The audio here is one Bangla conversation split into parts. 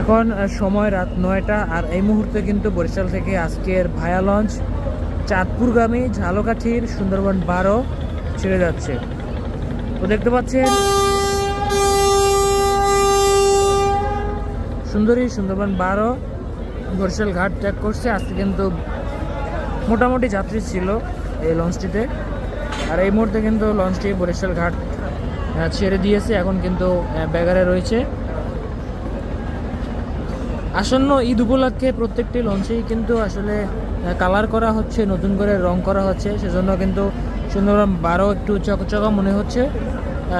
এখন সময় রাত নয়টা, আর এই মুহূর্তে কিন্তু বরিশাল থেকে আজকের ভায়া লঞ্চ চাঁদপুরগামী ঝালকাঠির সুন্দরবন বারো ছেড়ে যাচ্ছে। তো দেখতে পাচ্ছেন, সুন্দরী সুন্দরবন বারো বরিশাল ঘাট ত্যাগ করছে। আজকে কিন্তু মোটামুটি যাত্রী ছিল এই লঞ্চটিতে। আর এই মুহূর্তে কিন্তু লঞ্চটি বরিশাল ঘাট ছেড়ে দিয়েছে। এখন কিন্তু ব্যাগারে রয়েছে। আসন্ন ঈদ উপলক্ষে প্রত্যেকটি লঞ্চেই কিন্তু আসলে কালার করা হচ্ছে, নতুন করে রং করা হচ্ছে। সেজন্য কিন্তু সুন্দরবন বারো একটু চকচকা মনে হচ্ছে।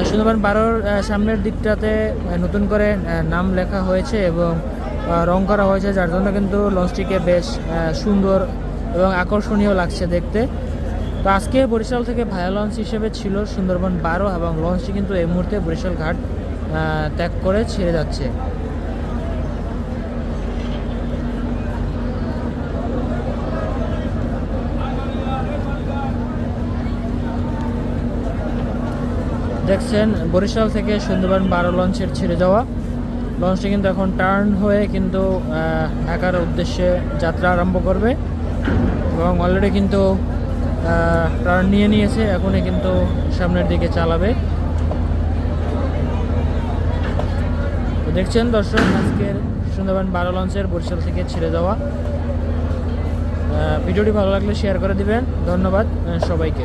সুন্দরবন বারোর সামনের দিকটাতে নতুন করে নাম লেখা হয়েছে এবং রং করা হয়েছে, যার জন্য কিন্তু লঞ্চটিকে বেশ সুন্দর এবং আকর্ষণীয় লাগছে দেখতে। তো আজকে বরিশাল থেকে ভায়া লঞ্চ হিসেবে ছিল সুন্দরবন বারো এবং লঞ্চটি কিন্তু এই মুহূর্তে বরিশাল ঘাট ত্যাগ করে ছেড়ে যাচ্ছে। দেখছেন, বরিশাল থেকে সুন্দরবন বারো লঞ্চের ছেড়ে যাওয়া। লঞ্চটি কিন্তু এখন টার্ন হয়ে কিন্তু ঢাকার উদ্দেশ্যে যাত্রা আরম্ভ করবে। এবং অলরেডি কিন্তু টার্ন নিয়ে নিয়েছে, এখনই কিন্তু সামনের দিকে চালাবে। দেখছেন দর্শক, আজকের সুন্দরবন বারো লঞ্চের বরিশাল থেকে ছেড়ে যাওয়া। ভিডিওটি ভালো লাগলে শেয়ার করে দিবেন। ধন্যবাদ সবাইকে।